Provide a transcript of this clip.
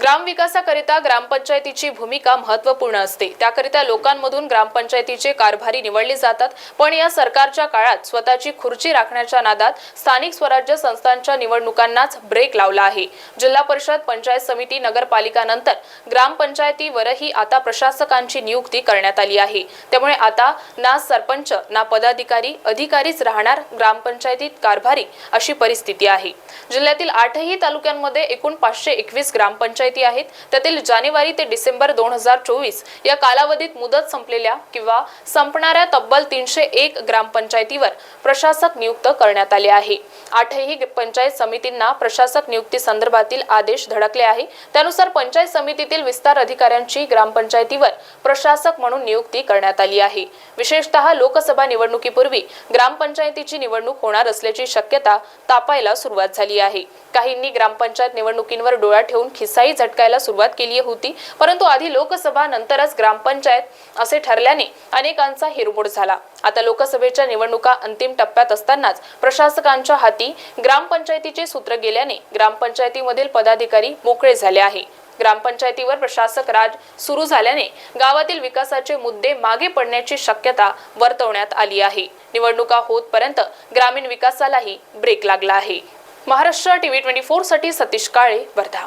ग्रामविकासाकरिता ग्रामपंचायतीची भूमिका महत्त्वपूर्ण असते. त्याकरिता लोकांमधून ग्रामपंचायतीचे कारभारी निवडले जातात. पण या सरकारच्या काळात स्वतःची खुर्ची राखण्याच्या नादात स्थानिक स्वराज्य संस्थांच्या निवडणुकांनाच ब्रेक लावला आहे. जिल्हा परिषद पंचायत समिती नगरपालिकानंतर ग्रामपंचायतीवरही आता प्रशासकांची नियुक्ती करण्यात आली आहे. त्यामुळे आता ना सरपंच ना पदाधिकारी अधिकारीच राहणार ग्रामपंचायतीत कारभारी अशी परिस्थिती आहे. जिल्ह्यातील आठही तालुक्यांमध्ये एकूण पाचशे एकवीस ग्रामपंचायत आहेत. त्यातील जानेवारी ते डिसेंबर दोन हजार चोवीस या कालावधीत मुदत संपलेल्या किंवा संपणाऱ्या तब्बल तीनशे एक ग्रामपंचायतीवर प्रशासक नियुक्त करण्यात आले आहे. आठही पंचायत समितींना प्रशासक नियुक्ती संदर्भातील आदेश धडकले आहे. त्यानुसार पंचायत समितीतील विस्तार अधिकाऱ्यांची ग्रामपंचायतीवर प्रशासक म्हणून नियुक्ती करण्यात आली आहे. विशेषतः लोकसभा निवडणुकीपूर्वी ग्रामपंचायतीची निवडणूक होणार असल्याची शक्यता तापायला सुरुवात झाली आहे. काहींनी ग्रामपंचायत निवडणुकींवर डोळा ठेवून खिसाई झटकायला सुरुवात केली होती. परंतु आधी लोकसभा नंतरच ग्रामपंचायत असे ठरल्याने अनेकांचा हिरमोड झाला. आता लोकसभेच्या निवडणुका अंतिम टप्प्यात असतानाच प्रशासकांच्या हाती ग्रामपंचायतीचे सूत्र गेल्याने ग्रामपंचायतीमधील पदाधिकारी मोकळे झाले आहे. ग्रामपंचायतीवर प्रशासक राज सुरू झाल्याने गावातील विकासाचे मुद्दे मागे पडण्याची शक्यता वर्तवण्यात आली आहे. निवडणुका होतपर्यंत ग्रामीण विकासालाही ब्रेक लागला आहे. महाराष्ट्र टीव्ही ट्वेंटी फोरसाठी सतीश काळे वर्धा.